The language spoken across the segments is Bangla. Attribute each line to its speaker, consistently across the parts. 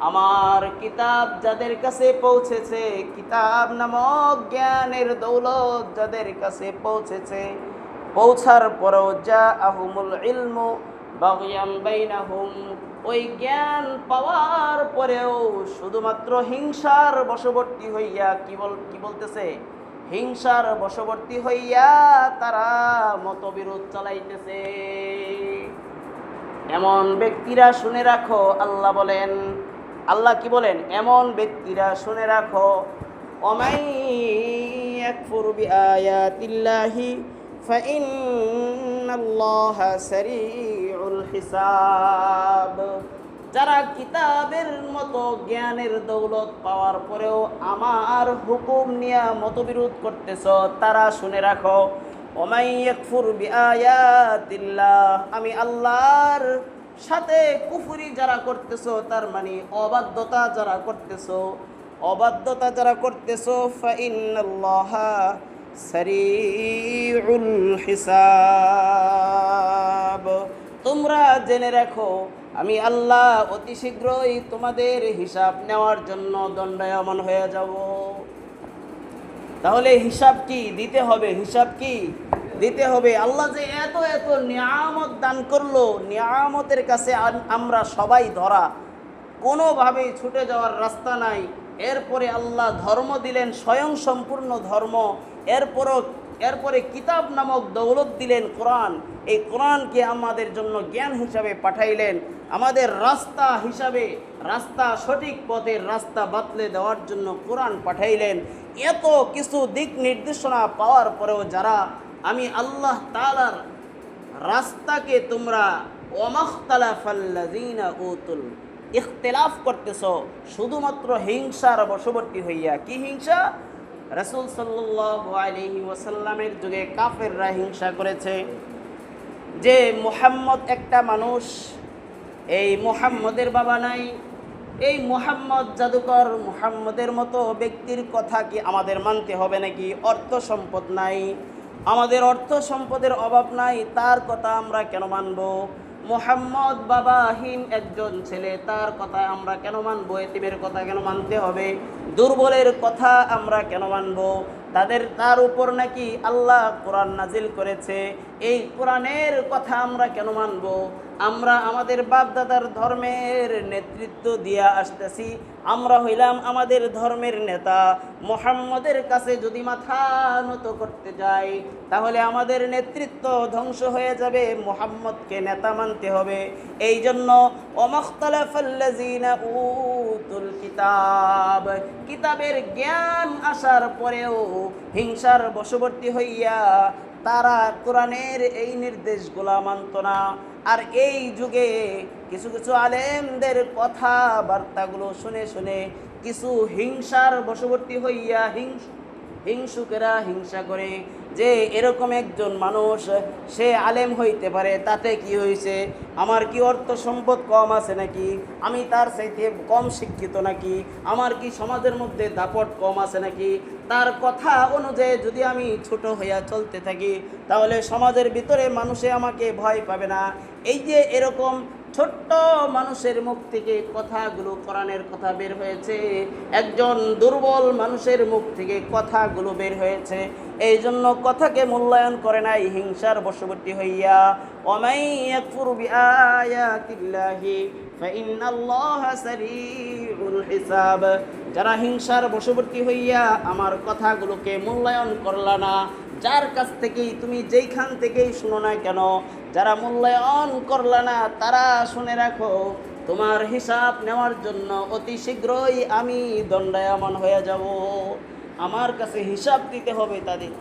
Speaker 1: আমার কিতাব যাদের কাছে পৌঁছেছে, কিতাব নামক জ্ঞানের দৌলত যাদের কাছে পৌঁছেছে, পৌঁছার পরেও যা আহমুল ইলমু বাগয়াম বাইনাহুম, ওই জ্ঞান পাওয়ার পরেও শুধুমাত্র হিংসার বশবর্তী হইয়া কি বল, কি বলতেছে? হিংসার বশবর্তী হইয়া তারা মতবিরোধ চালাইতেছে। এমন ব্যক্তিরা শুনে রাখো, আল্লাহ বলেন। আল্লাহ কি বলেন? এমন ব্যক্তিরা শুনে রাখো। অমাই ফাইন্নাল্লাহা সারিউল হিসাব যারা কিতাবের মতো জ্ঞানের দৌলত পাওয়ার পরেও আমার হুকুম নিয়ে মতবিরোধ করতেছ, তারা শুনে রাখো আমি আল্লাহর সাথে কুফুরি যারা করতেছ, তার মানে অবাধ্যতা যারা করতেছো, অবাধ্যতা যারা করতেছ, ফাইন্নাল্লাহা সারিউল হিসাব। তোমরা জেনে রাখো, আমি আল্লাহ অতি শীঘ্রই তোমাদের হিসাব নেওয়ার জন্য দণ্ডায়মান হয়ে যাব। তাহলে হিসাব কি? দিতে হবে। হিসাব কি? দিতে হবে। আল্লাহ যে এত এত নিয়ামত দান করল, নিয়ামতের কাছে আমরা সবাই ধরা। কোনোভাবেই ছুটে যাওয়ার রাস্তা নাই। এরপরে আল্লাহ ধর্ম দিলেন, স্বয়ং সম্পূর্ণ ধর্ম। এরপরও এরপরে কিতাব নামক দৌলত দিলেন কোরআন। এই কোরআনকে আমাদের জন্য জ্ঞান হিসাবে পাঠাইলেন। আমাদের রাস্তা হিসাবে, রাস্তা সঠিক পথের রাস্তা বাতলে দেওয়ার জন্য কোরআন পাঠাইলেন। এত কিছু দিক নির্দেশনা পাওয়ার পরেও যারা, আমি আল্লাহ তালার রাস্তাকে তোমরা ওমাখতালাফাল্লাযীনা উতুল ইখতিলাফ করতেছ, শুধুমাত্র হিংসার বশবর্তী হইয়া। কি হিংসা? রাসূল আলাইহি ওয়াসাল্লামের যুগে কাফেররা হিংসা করেছে যে মুহাম্মদ একটা মানুষ, এই মুহাম্মদের বাবা নাই, এই মুহাম্মদ জাদুকর মুহাম্মদের মতো ব্যক্তির কথা কি আমাদের মানতে হবে নাকি? অর্থ সম্পদ নাই। আমাদের অর্থ সম্পদের অভাব নাই, তার কথা আমরা কেন মানব? মোহাম্মদ বাবাহীন একজন ছেলে, তার কথা আমরা কেন মানবো? এতিমের কথা কেন মানতে হবে? দুর্বলের কথা আমরা কেন মানবো? তাদের তার উপর নাকি আল্লাহ কোরআন নাজিল করেছে। এই কোরআনের কথা আমরা কেন মানব? আমরা আমাদের বাপদাদার ধর্মের নেতৃত্ব দিয়া আসতেছি। আমরা হইলাম আমাদের ধর্মের নেতা। মোহাম্মদের কাছে যদি মাথা নত করতে যাই, তাহলে আমাদের নেতৃত্ব ধ্বংস হয়ে যাবে। মোহাম্মদকে নেতা মানতে হবে। এই জন্য অমখতালাফাল্লাযীনা উতুল কিতাব। কিতাবের জ্ঞান আসার পরেও হিংসার বশবর্তী হইয়া তারা কোরআনের এই নির্দেশগুলা মানত না। আর এই যুগে কিছু কিছু আলেমদের কথাবার্তাগুলো শুনে শুনে কিছু হিংসার বশবর্তী হইয়া হিংস হিংসুকেরা হিংসা করে যে এরকম একজন মানুষ, সে আলেম হইতে পারে, তাতে কি হয়েছে আমার কি অর্থ সম্পদ কম আছে নাকি? আমি তার চাইতে কম শিক্ষিত নাকি? আমার কি সমাজের মধ্যে দাপট কম আছে নাকি? তার কথা অনুযায়ী যদি আমি ছোট হইয়া চলতে থাকি, তাহলে সমাজের ভিতরে মানুষে আমাকে ভয় পাবে না। এই যে এরকম ছোট্ট মানুষের মুখ থেকে কথাগুলো কোরআনের কথা বের হয়েছে। একজন দুর্বল মানুষের মুখ থেকে কথাগুলো বের হয়েছে। এই জন্য কথাকে মূল্যায়ন করে নাই, হিংসার বশবর্তী হইয়া। যারা হিংসার বশবর্তী হইয়া আমার কথাগুলোকে মূল্যায়ন করলা না, যার কাছ থেকেই তুমি যেইখান থেকেই শুনো না কেন যারা মূল্যায়ন করলা না, তারা শুনে রাখো, তোমার হিসাব নেওয়ার জন্য অতি শীঘ্রই আমি দণ্ডায়মান হয়ে যাব। আমার কাছে হিসাব দিতে হবে তাদের।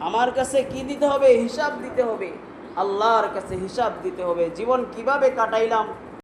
Speaker 1: আমার কাছে কি দিতে হবে? হিসাব দিতে হবে। আল্লাহর কাছে হিসাব দিতে হবে। জীবন কীভাবে কাটাইলাম?